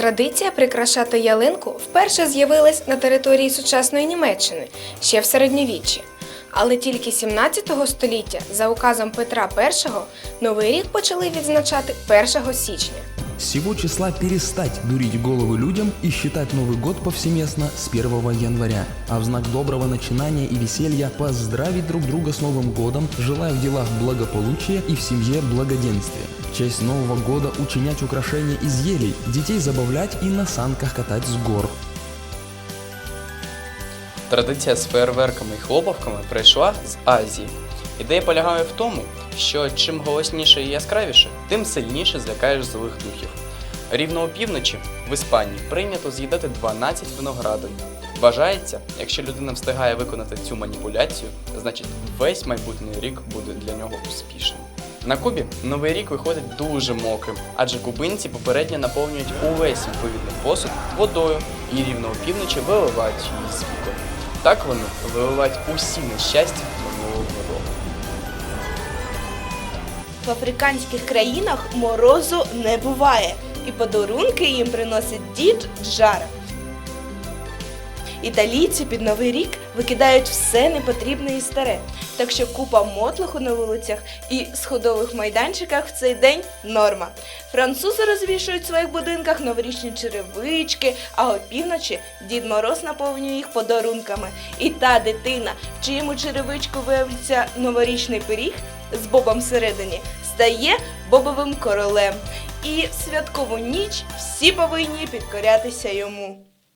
традиція прикрашати ялинку вперше з'явилась на території сучасної Німеччини ще в середньовіччі. Але тільки 17 століття за указом Петра І Новий рік почали відзначати 1 січня. С сего числа перестать дурить головы людям и считать Новый год повсеместно с 1 января. А в знак доброго начинания и веселья поздравить друг друга с Новым годом, желая в делах благополучия и в семье благоденствия. В честь Нового года учинять украшения из елей, детей забавлять и на санках катать с гор. Традиція з фейерверками і хлопавками прийшла з Азії. Ідея полягає в тому, що чим голосніше і яскравіше, тим сильніше злякаєш злих духів. Рівно опівночі в Іспанії прийнято з'їдати 12 виноградин. Вважається, якщо людина встигає виконати цю маніпуляцію, значить весь майбутній рік буде для нього успішним. На Кубі новий рік виходить дуже мокрим, адже кубинці попередньо наповнюють увесь відповідний посуд водою і рівно опівночі виливають її світло. Так вони виливають усі нещастя минулого. В африканських країнах морозу не буває, і подарунки їм приносить дід Джара. Італійці під новий рік викидають все непотрібне і старе, так що купа мотлуху на вулицях і сходових майданчиках в цей день норма. Французи розвішують в своїх будинках новорічні черевички, а опівночі Дід Мороз наповнює їх подарунками. І та дитина, в чиєму черевичку виявиться новорічний пиріг з бобом всередині, стає бобовим королем. І в святкову ніч всі повинні підкорятися йому.